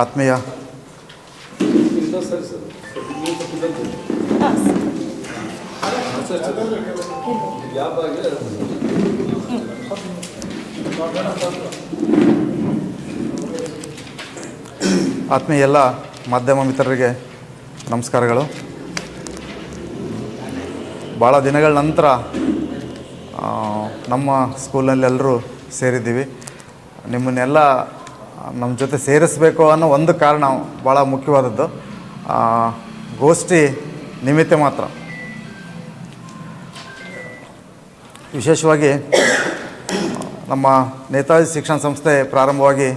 ಆತ್ಮೀಯ. ಆತ್ಮೀಯ ಎಲ್ಲ ಮಾಧ್ಯಮ ಮಿತ್ರರಿಗೆ ನಮಸ್ಕಾರಗಳು. ಭಾಳ ದಿನಗಳ ನಂತರ ನಮ್ಮ ಸ್ಕೂಲ್ನಲ್ಲಿ ಎಲ್ಲರೂ ಸೇರಿದ್ದೀವಿ. ನಿಮ್ಮನ್ನೆಲ್ಲ ನಮ್ಮ ಜೊತೆ ಸೇರಿಸಬೇಕು ಅನ್ನೋ ಒಂದು ಕಾರಣ ಭಾಳ ಮುಖ್ಯವಾದದ್ದು. ಗೋಷ್ಠಿ ನಿಮಿತ್ತ ಮಾತ್ರ. ವಿಶೇಷವಾಗಿ ನಮ್ಮ ನೇತಾಜಿ ಶಿಕ್ಷಣ ಸಂಸ್ಥೆ ಪ್ರಾರಂಭವಾಗಿ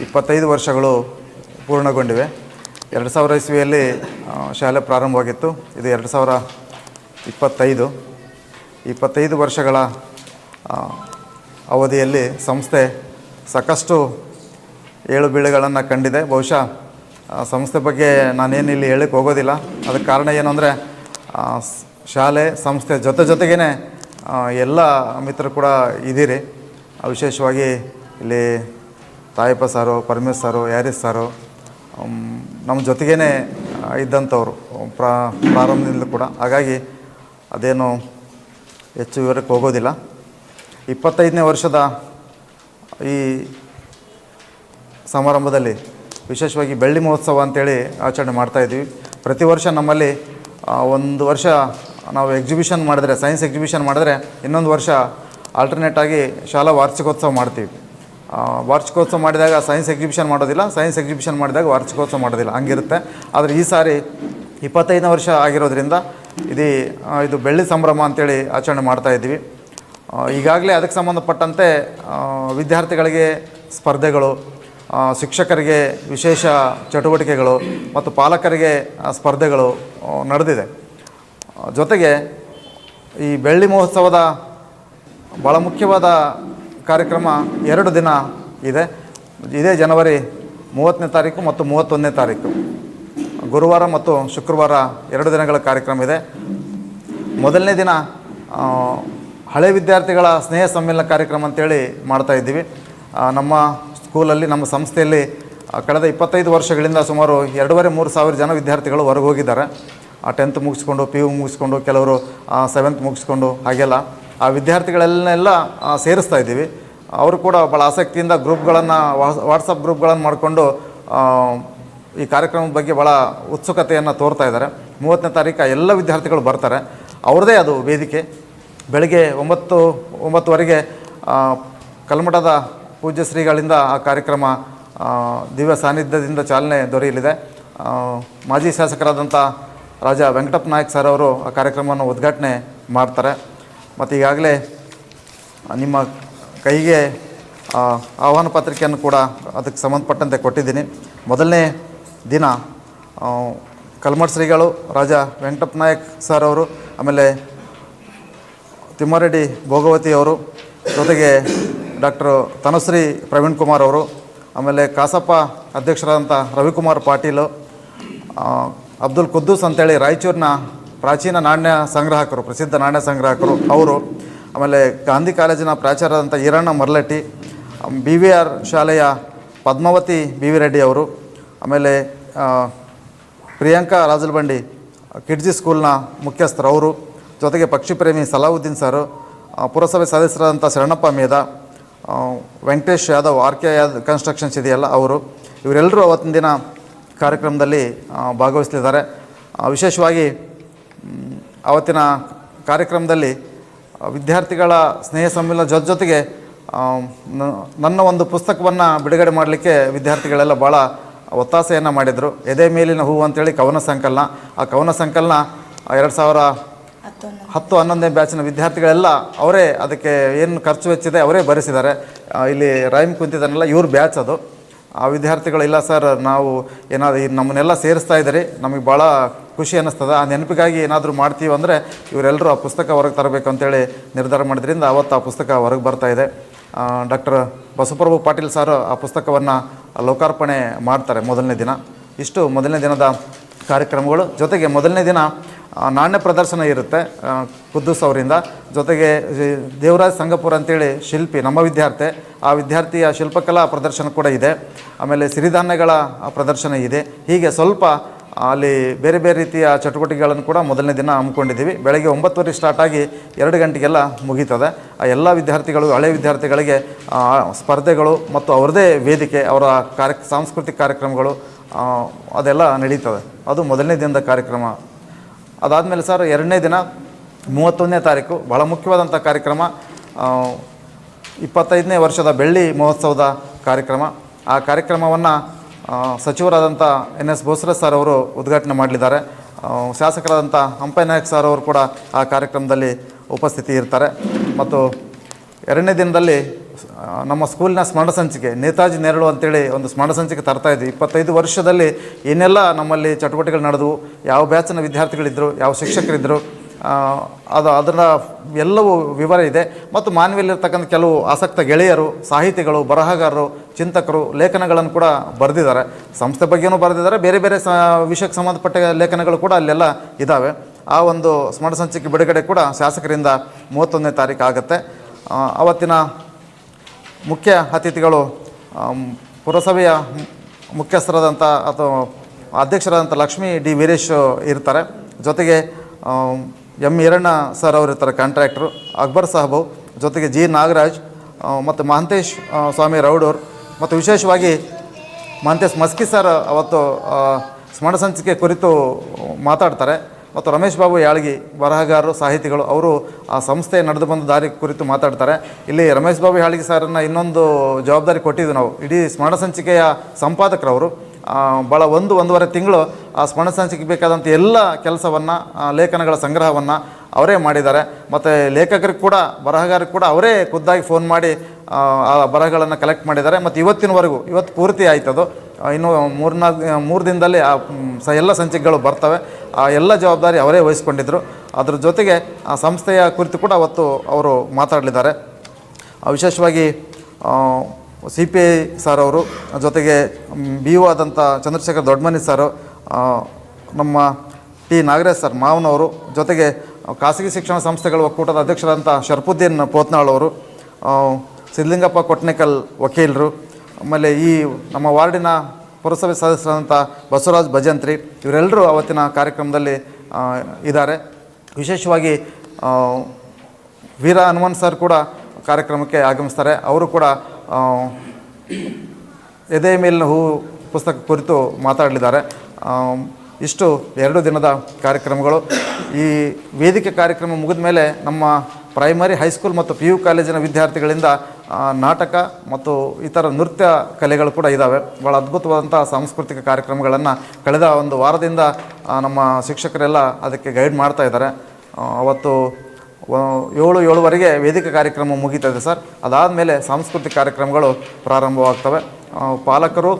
ಇಪ್ಪತ್ತೈದು ವರ್ಷಗಳು ಪೂರ್ಣಗೊಂಡಿವೆ. ಎರಡು ಸಾವಿರ ಇಸ್ವಿಯಲ್ಲಿ ಶಾಲೆ ಪ್ರಾರಂಭವಾಗಿತ್ತು. ಇದು ಎರಡು ಸಾವಿರ ಇಪ್ಪತ್ತೈದು. ಇಪ್ಪತ್ತೈದು ವರ್ಷಗಳ ಅವಧಿಯಲ್ಲಿ ಸಂಸ್ಥೆ ಸಾಕಷ್ಟು ಏಳು ಬೀಳುಗಳನ್ನು ಕಂಡಿದೆ. ಬಹುಶಃ ಸಂಸ್ಥೆ ಬಗ್ಗೆ ನಾನೇನು ಇಲ್ಲಿ ಹೇಳಕ್ಕೆ ಹೋಗೋದಿಲ್ಲ. ಅದಕ್ಕೆ ಕಾರಣ ಏನು ಅಂದರೆ ಶಾಲೆ, ಸಂಸ್ಥೆ ಜೊತೆ ಜೊತೆಗೇ ಎಲ್ಲ ಮಿತ್ರರು ಕೂಡ ಇದ್ದೀರಿ. ವಿಶೇಷವಾಗಿ ಇಲ್ಲಿ ತಾಯಪ್ಪ ಸಾರು, ಪರಮೇಶ್ ಸಾರು, ಯಾರಿಸ್ ಸಾರು ನಮ್ಮ ಜೊತೆಗೇ ಇದ್ದಂಥವ್ರು, ಪ್ರಾ, ಪ್ರಾರಂಭದಿಂದ ಕೂಡ. ಹಾಗಾಗಿ ಅದೇನು ಹೆಚ್ಚು ವಿವರಕ್ಕೆ ಹೋಗೋದಿಲ್ಲ. ಇಪ್ಪತ್ತೈದನೇ ವರ್ಷದ ಈ ಸಮಾರಂಭದಲ್ಲಿ ವಿಶೇಷವಾಗಿ ಬೆಳ್ಳಿ ಮಹೋತ್ಸವ ಅಂತೇಳಿ ಆಚರಣೆ ಮಾಡ್ತಾಯಿದ್ವಿ ಪ್ರತಿ ವರ್ಷ ನಮ್ಮಲ್ಲಿ ಒಂದು ವರ್ಷ ನಾವು ಎಕ್ಸಿಬಿಷನ್ ಮಾಡಿದ್ರೆ ಸೈನ್ಸ್ ಎಕ್ಸಿಬಿಷನ್ ಮಾಡಿದ್ರೆ ಇನ್ನೊಂದು ವರ್ಷ ಆಲ್ಟರ್ನೇಟ್ ಆಗಿ ಶಾಲಾ ವಾರ್ಷಿಕೋತ್ಸವ ಮಾಡ್ತೀವಿ. ವಾರ್ಷಿಕೋತ್ಸವ ಮಾಡಿದಾಗ ಸೈನ್ಸ್ ಎಕ್ಸಿಬಿಷನ್ ಮಾಡೋದಿಲ್ಲ ಸೈನ್ಸ್ ಎಕ್ಸಿಬಿಷನ್ ಮಾಡಿದಾಗ ವಾರ್ಷಿಕೋತ್ಸವ ಮಾಡೋದಿಲ್ಲ, ಹಂಗಿರುತ್ತೆ. ಆದರೆ ಈ ಸಾರಿ ಇಪ್ಪತ್ತೈದನೇ ವರ್ಷ ಆಗಿರೋದ್ರಿಂದ ಇದು ಇದು ಬೆಳ್ಳಿ ಸಂಭ್ರಮ ಅಂತೇಳಿ ಆಚರಣೆ ಮಾಡ್ತಾ ಇದ್ದೀವಿ ಈಗಾಗಲೇ ಅದಕ್ಕೆ ಸಂಬಂಧಪಟ್ಟಂತೆ ವಿದ್ಯಾರ್ಥಿಗಳಿಗೆ ಸ್ಪರ್ಧೆಗಳು ಶಿಕ್ಷಕರಿಗೆ ವಿಶೇಷ ಚಟುವಟಿಕೆಗಳು ಮತ್ತು ಪಾಲಕರಿಗೆ ಸ್ಪರ್ಧೆಗಳು ನಡೆದಿದೆ. ಜೊತೆಗೆ ಈ ಬೆಳ್ಳಿ ಮಹೋತ್ಸವದ ಭಾಳ ಮುಖ್ಯವಾದ ಕಾರ್ಯಕ್ರಮ ಎರಡು ದಿನ ಇದೆ. ಇದೇ ಜನವರಿ ಮೂವತ್ತನೇ ತಾರೀಕು ಮತ್ತು ಮೂವತ್ತೊಂದನೇ ತಾರೀಕು. ಗುರುವಾರ ಮತ್ತು ಶುಕ್ರವಾರ ಎರಡು ದಿನಗಳ ಕಾರ್ಯಕ್ರಮ ಇದೆ. ಮೊದಲನೇ ದಿನ ಹಳೆ ವಿದ್ಯಾರ್ಥಿಗಳ ಸ್ನೇಹ ಸಮ್ಮೇಳನ ಕಾರ್ಯಕ್ರಮ ಅಂತೇಳಿ ಮಾಡ್ತಾಯಿದ್ದೀವಿ ನಮ್ಮ ಸ್ಕೂಲಲ್ಲಿ ನಮ್ಮ ಸಂಸ್ಥೆಯಲ್ಲಿ ಕಳೆದ ಇಪ್ಪತ್ತೈದು ವರ್ಷಗಳಿಂದ ಸುಮಾರು ಎರಡೂವರೆ ಮೂರು ಸಾವಿರ ಜನ ವಿದ್ಯಾರ್ಥಿಗಳು ಹೊರಗೆ ಹೋಗಿದ್ದಾರೆ ಟೆಂತ್ ಮುಗಿಸ್ಕೊಂಡು ಪಿ ಯು ಮುಗಿಸ್ಕೊಂಡು, ಕೆಲವರು ಸೆವೆಂತ್ ಮುಗಿಸ್ಕೊಂಡು, ಹಾಗೆಲ್ಲ. ಆ, ವಿದ್ಯಾರ್ಥಿಗಳನ್ನೆಲ್ಲ ಸೇರಿಸ್ತಾ ಇದ್ದೀವಿ. ಅವರು ಕೂಡ ಭಾಳ ಆಸಕ್ತಿಯಿಂದ ಗ್ರೂಪ್ಗಳನ್ನು ವಾಟ್ಸಪ್ ಗ್ರೂಪ್ಗಳನ್ನು ಮಾಡಿಕೊಂಡು ಈ ಕಾರ್ಯಕ್ರಮದ ಬಗ್ಗೆ ಭಾಳ ಉತ್ಸುಕತೆಯನ್ನು ತೋರ್ತಾ ಇದ್ದಾರೆ. ಮೂವತ್ತನೇ ತಾರೀಕು ಎಲ್ಲ ವಿದ್ಯಾರ್ಥಿಗಳು ಬರ್ತಾರೆ. ಅವ್ರದ್ದೇ ಅದು ವೇದಿಕೆ. ಬೆಳಗ್ಗೆ ಒಂಬತ್ತು, ಒಂಬತ್ತುವರೆಗೆ ಕಲ್ಮಠದ ಪೂಜ್ಯ ಶ್ರೀಗಳಿಂದ ಆ ಕಾರ್ಯಕ್ರಮ ದಿವ್ಯ ಸಾನ್ನಿಧ್ಯದಿಂದ ಚಾಲನೆ ದೊರೆಯಲಿದೆ. ಮಾಜಿ ಶಾಸಕರಾದಂಥ ರಾಜ ವೆಂಕಟಪ್ಪ ನಾಯಕ್ ಸರ್ ಅವರು ಆ ಕಾರ್ಯಕ್ರಮವನ್ನು ಉದ್ಘಾಟನೆ ಮಾಡ್ತಾರೆ. ಮತ್ತು ಈಗಾಗಲೇ ನಿಮ್ಮ ಕೈಗೆ ಆಹ್ವಾನ ಪತ್ರಿಕೆಯನ್ನು ಕೂಡ ಅದಕ್ಕೆ ಸಂಬಂಧಪಟ್ಟಂತೆ ಕೊಟ್ಟಿದ್ದೀನಿ. ಮೊದಲನೇ ದಿನ ಕಲ್ಮಠ ಶ್ರೀಗಳು, ರಾಜ ವೆಂಕಟಪ್ಪ ನಾಯಕ್ ಸರ್ ಅವರು, ಆಮೇಲೆ ತಿಮ್ಮಾರೆಡ್ಡಿ ಭೋಗವತಿ ಅವರು ಜೊತೆಗೆ ಡಾಕ್ಟರ್ ತನುಶ್ರೀ ಪ್ರವೀಣ್ ಕುಮಾರ್ ಅವರು, ಆಮೇಲೆ ಕಾಸಪ್ಪ ಅಧ್ಯಕ್ಷರಾದಂಥ ರವಿಕುಮಾರ್ ಪಾಟೀಲು ಅಬ್ದುಲ್ ಕುದ್ದೂಸ್ ಅಂತೇಳಿ ರಾಯಚೂರಿನ ಪ್ರಾಚೀನ ನಾಣ್ಯ ಸಂಗ್ರಾಹಕರು, ಪ್ರಸಿದ್ಧ ನಾಣ್ಯ ಸಂಗ್ರಾಹಕರು ಅವರು, ಆಮೇಲೆ ಗಾಂಧಿ ಕಾಲೇಜಿನ ಪ್ರಾಚಾರ್ಯರಾದಂಥ Iranna Marlatti, B V R ಶಾಲೆಯ ಪದ್ಮಾವತಿ ಬಿ ವಿ ರೆಡ್ಡಿ ಅವರು, ಆಮೇಲೆ ಪ್ರಿಯಾಂಕಾ ರಾಜಲ್ಬಂಡಿ ಕಿಡ್ಜಿ ಸ್ಕೂಲ್ನ ಮುಖ್ಯಸ್ಥರು ಅವರು, ಜೊತೆಗೆ ಪಕ್ಷಿ ಪ್ರೇಮಿ ಸಲಾವುದ್ದೀನ್ ಸರ್ ಪುರಸಭೆ ಸದಸ್ಯರಾದಂಥ Sharanappa Medha Venkatesh Yadav, R K Yadav constructions ಇದೆಯಲ್ಲ, ಅವರು ಇವರೆಲ್ಲರೂ ಅವತ್ತಿನ ದಿನ ಕಾರ್ಯಕ್ರಮದಲ್ಲಿ ಭಾಗವಹಿಸ್ತಿದ್ದಾರೆ. ವಿಶೇಷವಾಗಿ ಅವತ್ತಿನ ಕಾರ್ಯಕ್ರಮದಲ್ಲಿ ವಿದ್ಯಾರ್ಥಿಗಳ ಸ್ನೇಹ ಸಮ್ಮಿಲನ ಜೊತೆ ಜೊತೆಗೆ ನನ್ನ ಒಂದು ಪುಸ್ತಕವನ್ನು ಬಿಡುಗಡೆ ಮಾಡಲಿಕ್ಕೆ ವಿದ್ಯಾರ್ಥಿಗಳೆಲ್ಲ ಭಾಳ ಒತ್ತಾಸೆಯನ್ನು ಮಾಡಿದರು. ಎದೆ ಮೇಲಿನ ಹೂವು ಅಂತೇಳಿ ಕವನ ಸಂಕಲನ. ಆ ಕವನ ಸಂಕಲನ ಎರಡು ಸಾವಿರ ಹತ್ತು ಹನ್ನೊಂದನೇ ಬ್ಯಾಚಿನ ವಿದ್ಯಾರ್ಥಿಗಳೆಲ್ಲ ಅವರೇ ಅದಕ್ಕೆ ಏನು ಖರ್ಚು ವೆಚ್ಚಿದೆ ಅವರೇ ಭರಿಸಿದ್ದಾರೆ ಇಲ್ಲಿ ರೈಮ್ ಕುಂತಿದ್ದಾನೆಲ್ಲ ಇವ್ರ ಬ್ಯಾಚ್ ಅದು. ಆ ವಿದ್ಯಾರ್ಥಿಗಳಿಲ್ಲ ಸರ್ ನಾವು ಏನಾದ್ರು ನಮ್ಮನ್ನೆಲ್ಲ ಸೇರಿಸ್ತಾ ಇದ್ದೀರಿ. ನಮಗೆ ಭಾಳ ಖುಷಿ ಅನ್ನಿಸ್ತದೆ. ಆ ನೆನಪಿಗಾಗಿ ಏನಾದರೂ ಮಾಡ್ತೀವಿ ಅಂದರೆ ಇವರೆಲ್ಲರೂ ಆ ಪುಸ್ತಕ ಹೊರಗೆ ತರಬೇಕು ಅಂತೇಳಿ ನಿರ್ಧಾರ ಮಾಡಿದ್ರಿಂದ ಅವತ್ತು ಆ ಪುಸ್ತಕ ಹೊರಗೆ ಬರ್ತಾ ಇದೆ. ಡಾಕ್ಟರ್ ಬಸವಪ್ರಭು ಪಾಟೀಲ್ ಸರ್ ಆ ಪುಸ್ತಕವನ್ನು ಲೋಕಾರ್ಪಣೆ ಮಾಡ್ತಾರೆ ಮೊದಲನೇ ದಿನ. ಇಷ್ಟು ಮೊದಲನೇ ದಿನದ ಕಾರ್ಯಕ್ರಮಗಳು. ಜೊತೆಗೆ ಮೊದಲನೇ ದಿನ ನಾಣ್ಯ ಪ್ರದರ್ಶನ ಇರುತ್ತೆ ಆ, ಕುದ್ದೂಸ್ ಅವರಿಂದ. ಜೊತೆಗೆ ದೇವರಾಜ್ ಸಂಗಪುರ ಅಂತೇಳಿ ಶಿಲ್ಪಿ ನಮ್ಮ ವಿದ್ಯಾರ್ಥಿ ಆ ವಿದ್ಯಾರ್ಥಿಯ ಶಿಲ್ಪಕಲಾ ಪ್ರದರ್ಶನ ಕೂಡ ಇದೆ. ಆಮೇಲೆ ಸಿರಿಧಾನ್ಯಗಳ ಪ್ರದರ್ಶನ ಇದೆ. ಹೀಗೆ ಸ್ವಲ್ಪ ಅಲ್ಲಿ ಬೇರೆ ಬೇರೆ ರೀತಿಯ ಚಟುವಟಿಕೆಗಳನ್ನು ಕೂಡ ಮೊದಲನೇ ದಿನ ಹಮ್ಮಿಕೊಂಡಿದ್ದೀವಿ. ಬೆಳಗ್ಗೆ ಒಂಬತ್ತುವರೆ ಸ್ಟಾರ್ಟ್ ಆಗಿ ಎರಡು ಗಂಟೆಗೆಲ್ಲ ಮುಗೀತದೆ. ಆ ಎಲ್ಲ ವಿದ್ಯಾರ್ಥಿಗಳು ಹಳೆ ವಿದ್ಯಾರ್ಥಿಗಳಿಗೆ ಸ್ಪರ್ಧೆಗಳು ಮತ್ತು ಅವ್ರದ್ದೇ ವೇದಿಕೆ ಅವರ ಕಾರ್ಯ ಸಾಂಸ್ಕೃತಿಕ ಕಾರ್ಯಕ್ರಮಗಳು ಅದೆಲ್ಲ ನಡೀತದೆ. ಅದು ಮೊದಲನೇ ದಿನದ ಕಾರ್ಯಕ್ರಮ. ಅದಾದಮೇಲೆ ಸರ್, ಎರಡನೇ ದಿನ, ಮೂವತ್ತೊಂದನೇ ತಾರೀಕು ಭಾಳ ಮುಖ್ಯವಾದಂಥ ಕಾರ್ಯಕ್ರಮ ಇಪ್ಪತ್ತೈದನೇ ವರ್ಷದ ಬೆಳ್ಳಿ ಮಹೋತ್ಸವದ ಕಾರ್ಯಕ್ರಮ. ಆ ಕಾರ್ಯಕ್ರಮವನ್ನು ಸಚಿವರಾದಂಥ ಎನ್ ಎಸ್ ಬೋಸ್ರಸ್ ಸರ್ ಅವರು ಉದ್ಘಾಟನೆ ಮಾಡಲಿದ್ದಾರೆ. ಶಾಸಕರಾದಂಥ ಹಂಪನಾಯಕ್ ಸರ್ ಅವರು ಕೂಡ ಆ ಕಾರ್ಯಕ್ರಮದಲ್ಲಿ ಉಪಸ್ಥಿತಿ ಇರ್ತಾರೆ. ಮತ್ತು ಎರಡನೇ ದಿನದಲ್ಲಿ ನಮ್ಮ ಸ್ಕೂಲಿನ ಸ್ಮರಣ ಸಂಚಿಕೆ, ನೇತಾಜಿ ನೆರಳು ಅಂತೇಳಿ ಒಂದು ಸ್ಮರಣ ಸಂಚಿಕೆ ತರ್ತಾ ಇದ್ವಿ. ಇಪ್ಪತ್ತೈದು ವರ್ಷದಲ್ಲಿ ಏನೆಲ್ಲ ನಮ್ಮಲ್ಲಿ ಚಟುವಟಿಕೆಗಳು ನಡೆದವು, ಯಾವ ಬ್ಯಾಚಿನ ವಿದ್ಯಾರ್ಥಿಗಳಿದ್ದರು ಯಾವ ಶಿಕ್ಷಕರಿದ್ದರು ಅದು ಅದರ ಎಲ್ಲವೂ ವಿವರ ಇದೆ. ಮತ್ತು ಮಾನವಿಯಲ್ಲಿರ್ತಕ್ಕಂಥ ಕೆಲವು ಆಸಕ್ತ ಗೆಳೆಯರು, ಸಾಹಿತಿಗಳು, ಬರಹಗಾರರು, ಚಿಂತಕರು, ಲೇಖನಗಳನ್ನು ಕೂಡ ಬರೆದಿದ್ದಾರೆ. ಸಂಸ್ಥೆ ಬಗ್ಗೆನೂ ಬರೆದಿದ್ದಾರೆ, ಬೇರೆ ಬೇರೆ ಸ, ವಿಷಯಕ್ಕೆ ಸಂಬಂಧಪಟ್ಟ ಲೇಖನಗಳು ಕೂಡ ಅಲ್ಲೆಲ್ಲ ಇದ್ದಾವೆ. ಆ ಒಂದು ಸ್ಮರಣ ಸಂಚಿಕೆ ಬಿಡುಗಡೆ ಕೂಡ ಶಾಸಕರಿಂದ ಮೂವತ್ತೊಂದನೇ ತಾರೀಕು ಆಗುತ್ತೆ. ಅವತ್ತಿನ ಮುಖ್ಯ ಅತಿಥಿಗಳು ಪುರಸಭೆಯ ಮುಖ್ಯಸ್ಥರಾದಂಥ ಅಥವಾ ಅಧ್ಯಕ್ಷರಾದಂಥ ಲಕ್ಷ್ಮೀ ಡಿ ವೀರೇಶ್ ಇರ್ತಾರೆ. ಜೊತೆಗೆ ಎಂ ಈರಣ್ಣ ಸರ್ ಅವರು ಇರ್ತಾರೆ ಕಾಂಟ್ರಾಕ್ಟ್ರು ಅಕ್ಬರ್ ಸಾಹಬು ಜೊತೆಗೆ ಜಿ ನಾಗರಾಜ್ ಮತ್ತು ಮಹಂತೇಶ್ ಸ್ವಾಮಿ ರೌಡೋರ್, ಮತ್ತು ವಿಶೇಷವಾಗಿ ಮಹಂತೇಶ್ ಮಸ್ಕಿ ಸರ್ ಅವತ್ತು ಸ್ಮರಣ ಸಂಚಿಕೆ ಕುರಿತು ಮಾತಾಡ್ತಾರೆ. ಮತ್ತು ರಮೇಶ್ ಬಾಬು ಯಾಳಗಿ ಬರಹಗಾರರು ಸಾಹಿತಿಗಳು ಅವರು ಆ ಸಂಸ್ಥೆ ನಡೆದು ಬಂದ ದಾರಿ ಕುರಿತು ಮಾತಾಡ್ತಾರೆ. ಇಲ್ಲಿ ರಮೇಶ್ ಬಾಬು ಯಾಳಗಿ ಸಾರನ್ನು ಇನ್ನೊಂದು ಜವಾಬ್ದಾರಿ ಕೊಟ್ಟಿದ್ದು ನಾವು. ಇಡೀ ಸ್ಮರಣ ಸಂಚಿಕೆಯ ಸಂಪಾದಕರವರು ಭಾಳ ಒಂದು ಒಂದೂವರೆ ತಿಂಗಳು ಆ ಸ್ಮರಣ ಸಂಚಿಕೆ ಬೇಕಾದಂಥ ಎಲ್ಲ ಕೆಲಸವನ್ನು ಲೇಖನಗಳ ಸಂಗ್ರಹವನ್ನು ಅವರೇ ಮಾಡಿದ್ದಾರೆ. ಮತ್ತು ಲೇಖಕರಿಗೆ ಕೂಡ ಬರಹಗಾರರಿಗೆ ಕೂಡ ಅವರೇ ಖುದ್ದಾಗಿ ಫೋನ್ ಮಾಡಿ ಆ, ಬರಹಗಳನ್ನು ಕಲೆಕ್ಟ್ ಮಾಡಿದ್ದಾರೆ. ಮತ್ತು ಇವತ್ತಿನವರೆಗೂ ಇವತ್ತು ಪೂರ್ತಿ ಆಯ್ತದು. ಇನ್ನು ಮೂರ್ನಾಲ್ಕು ಮೂರು ದಿನದಲ್ಲಿ ಆ ಸ ಎಲ್ಲ ಸಂಚಿಕೆಗಳು ಬರ್ತವೆ. ಆ, ಎಲ್ಲ ಜವಾಬ್ದಾರಿ ಅವರೇ ವಹಿಸ್ಕೊಂಡಿದ್ದರು ಅದ್ರ ಜೊತೆಗೆ ಆ ಸಂಸ್ಥೆಯ ಕುರಿತು ಕೂಡ ಅವತ್ತು ಅವರು ಮಾತಾಡಲಿದ್ದಾರೆ. ವಿಶೇಷವಾಗಿ ಸಿ ಪಿ ಐ ಸರ್ ಅವರು ಜೊತೆಗೆ ಬಿ ಒ ಆದಂಥ ಚಂದ್ರಶೇಖರ್ ದೊಡ್ಡಮನಿ ಸರ್ ನಮ್ಮ ಟಿ ನಾಗರಾಜ್ ಸರ್ ಮಾವನವರು, ಜೊತೆಗೆ ಖಾಸಗಿ ಶಿಕ್ಷಣ ಸಂಸ್ಥೆಗಳ ಒಕ್ಕೂಟದ ಅಧ್ಯಕ್ಷರಾದಂಥ ಶರ್ಪುದ್ದೀನ್ ಪೋತ್ನಾಳ್ ಅವರು ಸಿದ್ಧಲಿಂಗಪ್ಪ ಕೊಟ್ನೇಕಲ್ ವಕೀಲರು ಆಮೇಲೆ ಈ ನಮ್ಮ ವಾರ್ಡಿನ ಪುರಸಭೆ ಸದಸ್ಯರಾದಂಥ ಬಸವರಾಜ್ ಭಜಂತ್ರಿ ಇವರೆಲ್ಲರೂ ಅವತ್ತಿನ ಕಾರ್ಯಕ್ರಮದಲ್ಲಿ ಇದ್ದಾರೆ. ವಿಶೇಷವಾಗಿ ವೀರ ಹನುಮನ್ ಸರ್ ಕೂಡ ಕಾರ್ಯಕ್ರಮಕ್ಕೆ ಆಗಮಿಸ್ತಾರೆ. ಅವರು ಕೂಡ ಎದೆ ಮೇಲಿನ ಹೂ ಪುಸ್ತಕ ಕುರಿತು ಮಾತಾಡಲಿದ್ದಾರೆ. ಇಷ್ಟು ಎರಡು ದಿನದ ಕಾರ್ಯಕ್ರಮಗಳು. ಈ ವೇದಿಕೆ ಕಾರ್ಯಕ್ರಮ ಮುಗಿದ ಮೇಲೆ ನಮ್ಮ ಪ್ರೈಮರಿ ಹೈಸ್ಕೂಲ್ ಮತ್ತು ಪಿ ಯು ಕಾಲೇಜಿನ ವಿದ್ಯಾರ್ಥಿಗಳಿಂದ ನಾಟಕ ಮತ್ತು ಇತರ ನೃತ್ಯ ಕಲೆಗಳು ಕೂಡ ಇದ್ದಾವೆ ಭಾಳ ಅದ್ಭುತವಾದಂಥ ಸಾಂಸ್ಕೃತಿಕ ಕಾರ್ಯಕ್ರಮಗಳನ್ನು ಕಳೆದ ಒಂದು ವಾರದಿಂದ ನಮ್ಮ ಶಿಕ್ಷಕರೆಲ್ಲ ಅದಕ್ಕೆ ಗೈಡ್ ಮಾಡ್ತಾ ಇದ್ದಾರೆ. ಅವತ್ತು ಏಳು, ಏಳುವರೆಗೆ ವೇದಿಕೆ ಕಾರ್ಯಕ್ರಮ ಮುಗೀತದೆ ಸರ್. ಅದಾದಮೇಲೆ ಸಾಂಸ್ಕೃತಿಕ ಕಾರ್ಯಕ್ರಮಗಳು ಪ್ರಾರಂಭವಾಗ್ತವೆ. ಪಾಲಕರು,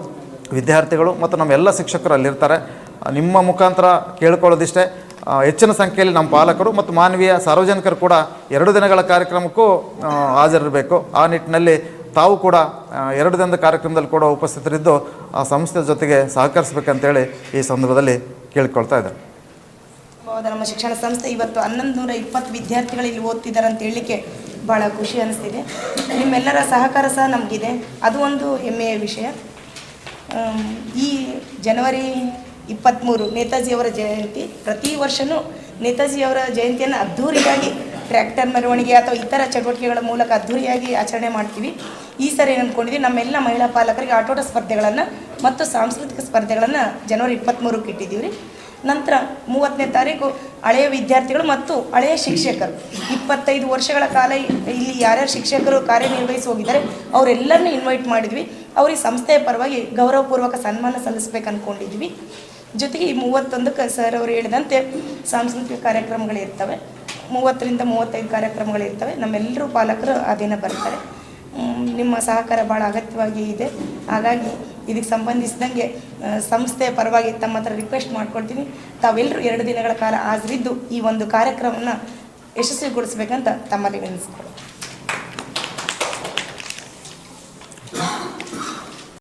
ವಿದ್ಯಾರ್ಥಿಗಳು ಮತ್ತು ನಮ್ಮೆಲ್ಲ ಶಿಕ್ಷಕರು ಅಲ್ಲಿರ್ತಾರೆ. ನಿಮ್ಮ ಮುಖಾಂತರ ಕೇಳ್ಕೊಳ್ಳೋದಿಷ್ಟೇ. ಹೆಚ್ಚಿನ ಸಂಖ್ಯೆಯಲ್ಲಿ ನಮ್ಮ ಪಾಲಕರು ಮತ್ತು ಮಾನವೀಯ ಸಾರ್ವಜನಿಕರು ಕೂಡ ಎರಡು ದಿನಗಳ ಕಾರ್ಯಕ್ರಮಕ್ಕೂ ಹಾಜರಿರಬೇಕು. ಆ ನಿಟ್ಟಿನಲ್ಲಿ ತಾವು ಕೂಡ ಎರಡು ದಿನದ ಕಾರ್ಯಕ್ರಮದಲ್ಲಿ ಕೂಡ ಉಪಸ್ಥಿತರಿದ್ದು ಆ ಸಂಸ್ಥೆ ಜೊತೆಗೆ ಸಹಕರಿಸಬೇಕಂತೇಳಿ ಈ ಸಂದರ್ಭದಲ್ಲಿ ಕೇಳಿಕೊಳ್ತಾ ಇದ್ದಾರೆ. ನಮ್ಮ ಶಿಕ್ಷಣ ಸಂಸ್ಥೆ ಇವತ್ತು ಹನ್ನೊಂದು ನೂರ ಇಪ್ಪತ್ತು ವಿದ್ಯಾರ್ಥಿಗಳು ಇಲ್ಲಿ ಓದ್ತಿದ್ದಾರೆ ಅಂತ ಹೇಳಲಿಕ್ಕೆ ಭಾಳ ಖುಷಿ ಅನಿಸ್ತಿದೆ. ನಿಮ್ಮೆಲ್ಲರ ಸಹಕಾರ ಸಹ ನಮಗಿದೆ. ಅದು ಒಂದು ಹೆಮ್ಮೆಯ ವಿಷಯ. ಈ ಜನವರಿ ಇಪ್ಪತ್ತ್ಮೂರು ನೇತಾಜಿಯವರ ಜಯಂತಿ. ಪ್ರತಿ ವರ್ಷವೂ ನೇತಾಜಿಯವರ ಜಯಂತಿಯನ್ನು ಅದ್ಧೂರಿಯಾಗಿ ಟ್ರ್ಯಾಕ್ಟರ್ ಮೆರವಣಿಗೆ ಅಥವಾ ಇತರ ಚಟುವಟಿಕೆಗಳ ಮೂಲಕ ಅದ್ಧೂರಿಯಾಗಿ ಆಚರಣೆ ಮಾಡ್ತೀವಿ. ಈ ಸರಿ ಏನು ಅಂದ್ಕೊಂಡಿದ್ವಿ, ನಮ್ಮೆಲ್ಲ ಮಹಿಳಾ ಪಾಲಕರಿಗೆ ಆಟೋಟ ಸ್ಪರ್ಧೆಗಳನ್ನು ಮತ್ತು ಸಾಂಸ್ಕೃತಿಕ ಸ್ಪರ್ಧೆಗಳನ್ನು ಜನವರಿ ಇಪ್ಪತ್ತ್ಮೂರಕ್ಕೆ ಇಟ್ಟಿದ್ದೀವಿ ರೀ ನಂತರ ಮೂವತ್ತನೇ ತಾರೀಕು ಹಳೆಯ ವಿದ್ಯಾರ್ಥಿಗಳು ಮತ್ತು ಹಳೆಯ ಶಿಕ್ಷಕರು. ಇಪ್ಪತ್ತೈದು ವರ್ಷಗಳ ಕಾಲ ಇಲ್ಲಿ ಯಾರ್ಯಾರು ಶಿಕ್ಷಕರು ಕಾರ್ಯನಿರ್ವಹಿಸಿ ಹೋಗಿದ್ದಾರೆ, ಅವರೆಲ್ಲರನ್ನೂ ಇನ್ವೈಟ್ ಮಾಡಿದ್ವಿ. ಅವ್ರಿಗೆ ಸಂಸ್ಥೆಯ ಪರವಾಗಿ ಗೌರವಪೂರ್ವಕ ಸನ್ಮಾನ ಸಲ್ಲಿಸ್ಬೇಕು ಅಂದ್ಕೊಂಡಿದ್ವಿ ಜೊತೆಗೆ ಈ ಮೂವತ್ತೊಂದಕ್ಕೆ ಸರ್ ಅವರು ಹೇಳಿದಂತೆ ಸಾಂಸ್ಕೃತಿಕ ಕಾರ್ಯಕ್ರಮಗಳಿರ್ತವೆ ಮೂವತ್ತರಿಂದ ಮೂವತ್ತೈದು ಕಾರ್ಯಕ್ರಮಗಳಿರ್ತವೆ ನಮ್ಮೆಲ್ಲರೂ ಪಾಲಕರು ಆ ದಿನ ಬರ್ತಾರೆ. ನಿಮ್ಮ ಸಹಕಾರ ಭಾಳ ಅಗತ್ಯವಾಗಿ ಇದೆ. ಹಾಗಾಗಿ ಇದಕ್ಕೆ ಸಂಬಂಧಿಸಿದಂಗೆ ಸಂಸ್ಥೆ ಪರವಾಗಿ ತಮ್ಮ ಹತ್ರ ರಿಕ್ವೆಸ್ಟ್ ಮಾಡ್ಕೊಳ್ತೀನಿ. ತಾವೆಲ್ಲರೂ ಎರಡು ದಿನಗಳ ಕಾಲ ಹಾಜರಿದ್ದು ಈ ಒಂದು ಕಾರ್ಯಕ್ರಮವನ್ನು ಯಶಸ್ವಿಗೊಳಿಸ್ಬೇಕಂತ ತಮ್ಮಲ್ಲಿ ವಿನಿಸ್ಕೊಳ್ಳಿ